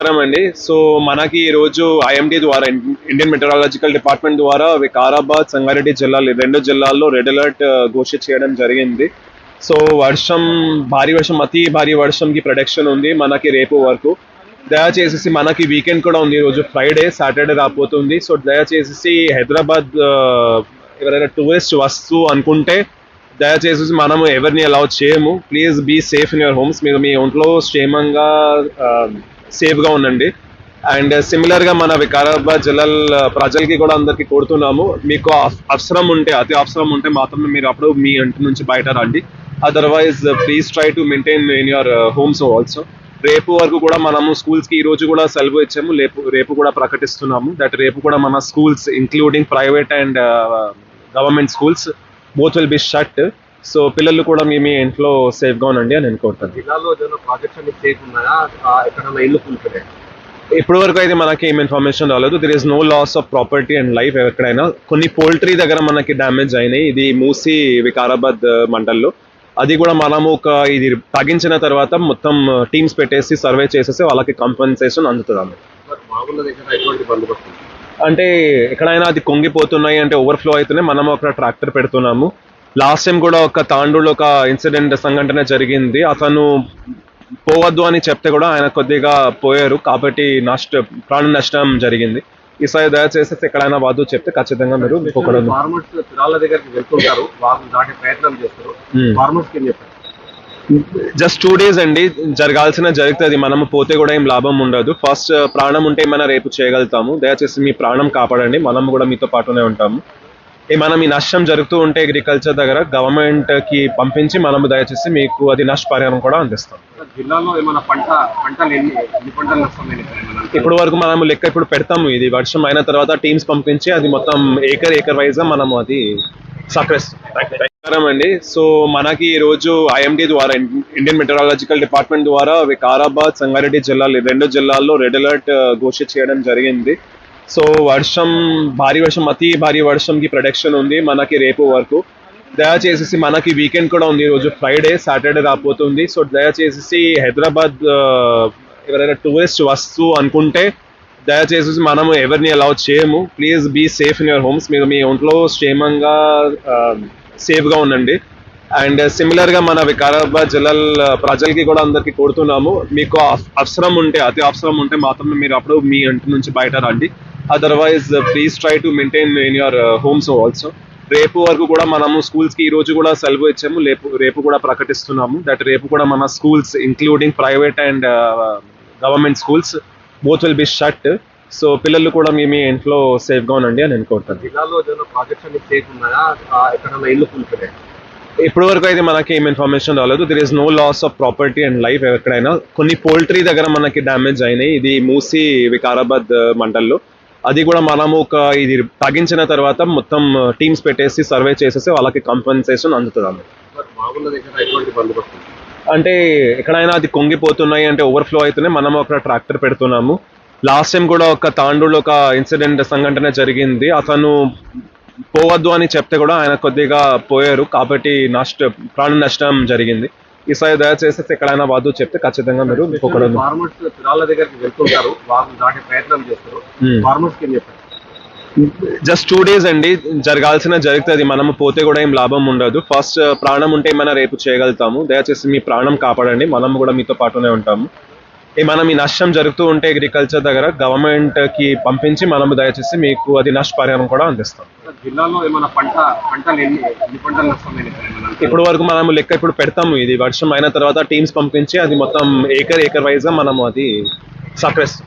నమస్కారం అండి సో మనకి ఈ రోజు ఐఎండి ద్వారా ఇండియన్ మెటరాలజికల్ డిపార్ట్మెంట్ ద్వారా వికారాబాద్ సంగారెడ్డి జిల్లాలు రెండు జిల్లాల్లో రెడ్ అలర్ట్ ఘోషిత చేయడం జరిగింది. సో వర్షం భారీ వర్షం అతి భారీ వర్షంకి ప్రొడక్షన్ ఉంది మనకి రేపు వరకు. దయచేసి మనకి వీకెండ్ కూడా ఉంది. ఈ రోజు ఫ్రైడే సాటర్డే రాబోతుంది. సో దయచేసి హైదరాబాద్ ఎవరైనా టూరిస్ట్ వస్తూ అనుకుంటే దయచేసి మనము ఎవరిని అలౌ చేయము. Please be safe in your homes. మీరు మీ ఒంట్లో క్షేమంగా సేఫ్గా ఉండండి. అండ్ సిమిలర్గా మన వికారాబాద్ జిల్లా ప్రజలకి కూడా అందరికీ కోరుతున్నాము. మీకు అవసరం ఉంటే అతి అవసరం ఉంటే మాత్రమే మీరు అప్పుడు మీ ఇంటి నుంచి బయట రండి. Otherwise please try to maintain in your homes also రేపు వరకు కూడా మనము స్కూల్స్కి ఈ రోజు కూడా సెలవు ఇచ్చాము. రేపు రేపు కూడా ప్రకటిస్తున్నాము. దట్ రేపు కూడా మన schools including private and government schools both will be shut so పిల్లలు కూడా మీ మీ ఇంట్లో సేఫ్గా ఉండండి అని కూలిపోయాయి ఇప్పటి వరకు అయితే మనకి ఏం ఇన్ఫర్మేషన్ రాలేదు. There is no loss of property and life ఎక్కడైనా. కొన్ని పోల్ట్రీ దగ్గర మనకి డ్యామేజ్ అయినాయి. ఇది మూసి వికారాబాద్ మండల్లో. అది కూడా మనము ఒక ఇది తగ్గించిన తర్వాత మొత్తం టీమ్స్ పెట్టేసి సర్వే చేసేసి వాళ్ళకి కంపెన్సేషన్ ఉంది? అంటే ఎక్కడైనా అది కొంగిపోతున్నాయి అంటే ఓవర్ఫ్లో అవుతున్నాయి మనం ఒక ట్రాక్టర్ పెడుతున్నాము. లాస్ట్ టైం కూడా ఒక తాండూలో ఒక ఇన్సిడెంట్ సంఘటన జరిగింది. అతను పోవద్దు అని చెప్తే కూడా ఆయన కొద్దిగా పోయారు. కాబట్టి నష్ట ప్రాణ నష్టం జరిగింది. ఈసారి దయచేసి ఎక్కడైనా వద్దు చెప్తే ఖచ్చితంగా మీరు పోకూడదు. ఫార్మర్స్ పిల్లల దగ్గరికి వెళ్తుంటారు. వాళ్ళు దాటే ప్రయత్నం చేస్తారు. Hmm. ఫార్మర్స్కి ఏం చెప్పారు? జస్ట్ టూ డేస్ అండి. జరగాల్సిన జరుగుతుంది. మనము పోతే కూడా ఏం లాభం ఉండదు. ఫస్ట్ ప్రాణం ఉంటే ఏమైనా రేపు చేయగలుగుతాము. దయచేసి మీ ప్రాణం కాపాడండి. మనం కూడా మీతో పాటునే ఉంటాము. ఏమైనా మీ నష్టం జరుగుతూ ఉంటే అగ్రికల్చర్ దగ్గర గవర్నమెంట్కి పంపించి మనము దయచేసి మీకు అది నష్టపరిహారం కూడా అందిస్తాం. జిల్లాలో ఏమైనా పంట పంటలు ఎన్ని ఎన్ని పంటలు నష్టమైనవి ఏమైనా? ఇప్పుడు వరకు మనము లెక్క ఇప్పుడు పెడతాము. ఇది వర్షం అయిన తర్వాత టీమ్స్ పంపించి అది మొత్తం ఏకర్ ఏకర్ వైజ్ మనము అది సక్రెస్తాం అండి. సో మనకి ఈ రోజు ఐఎండి ద్వారా ఇండియన్ మెటరాలజికల్ డిపార్ట్మెంట్ ద్వారా వికారాబాద్ సంగారెడ్డి జిల్లాలు ఈ రెండు జిల్లాల్లో రెడ్ అలర్ట్ ఘోషిత చేయడం జరిగింది. సో వర్షం భారీ వర్షం అతి భారీ వర్షంకి ప్రొడక్షన్ ఉంది మనకి రేపు వరకు. దయచేసి మనకి వీకెండ్ కూడా ఉంది. ఈరోజు రోజు ఫ్రైడే సాటర్డే రాబోతుంది. సో దయచేసి హైదరాబాద్ ఎవరైనా టూరిస్ట్ వస్తూ అనుకుంటే దయచేసి మనము ఎవరిని అలౌ చేయము. Please be safe in your homes మీరు మీ ఒంట్లో క్షేమంగా సేఫ్గా ఉండండి. అండ్ సిమిలర్గా మన వికారాబాద్ జిల్లా ప్రజలకి కూడా అందరికీ కోరుతున్నాము. మీకు అవసరం ఉంటే అతి అవసరం ఉంటే మాత్రమే మీరు అప్పుడు మీ ఇంటి నుంచి బయట రండి. Otherwise please try to maintain in your homes also రేపు వరకు కూడా మనము స్కూల్స్కి ఈ రోజు కూడా సెలవు ఇచ్చాము. రేపు రేపు కూడా ప్రకటిస్తున్నాము. దట్ రేపు కూడా మన schools including private and government schools both will be shut so పిల్లలు కూడా మీ మీ ఇంట్లో సేఫ్గా ఉండండి అని జిల్లాలో కూలిపోయాయి ఇప్పటి వరకు అయితే మనకి ఏం ఇన్ఫర్మేషన్ రాలేదు. There is no loss of property and life ఎక్కడైనా. కొన్ని పోల్ట్రీ దగ్గర మనకి డ్యామేజ్ అయినాయి. ఇది మూసి వికారాబాద్ ఆ, మండల్లో. అది కూడా మనము ఒక ఇది తగ్గించిన తర్వాత మొత్తం టీమ్స్ పెట్టేసి సర్వే చేసేసి వాళ్ళకి కంపెన్సేషన్ ఉంది? అంటే ఎక్కడైనా అది కొంగిపోతున్నాయి అంటే ఓవర్ఫ్లో అవుతున్నాయి మనం ఒక ట్రాక్టర్ పెడుతున్నాము. లాస్ట్ టైం కూడా ఒక తాండూలో ఒక ఇన్సిడెంట్ సంఘటన జరిగింది. అతను పోవద్దు అని చెప్తే కూడా ఆయన కొద్దిగా పోయారు. కాబట్టి నష్ట ప్రాణ నష్టం జరిగింది. ఈసారి దయచేసి ఎక్కడైనా వద్దు చెప్తే ఖచ్చితంగా మీరు ఫార్మర్స్ పిల్లల దగ్గరికి వెళ్తుంటారు. వాళ్ళు దాటే ప్రయత్నం చేస్తారు. Hmm. ఫార్మర్స్కి జస్ట్ టూ డేస్ అండి. జరగాల్సిన జరుగుతుంది. మనము పోతే కూడా ఏం లాభం ఉండదు. ఫస్ట్ ప్రాణం ఉంటే ఏమైనా రేపు చేయగలుగుతాము. దయచేసి మీ ప్రాణం కాపాడండి. మనం కూడా మీతో పాటునే ఉంటాము. ఏమైనా మీ నష్టం జరుగుతూ ఉంటే అగ్రికల్చర్ దగ్గర గవర్నమెంట్కి పంపించి మనము దయచేసి మీకు అది నష్టపరిహారం కూడా అందిస్తాం. జిల్లాలో ఏమైనా పంట పంటలు ఎన్ని పంటలు? ఇప్పుడు వరకు మనము లెక్క ఇప్పుడు పెడతాము. ఇది వర్షం అయిన తర్వాత టీమ్స్ పంపించి అది మొత్తం ఏకర్ ఏకర్ వైజ్ మనము అది సక్రెస్తాం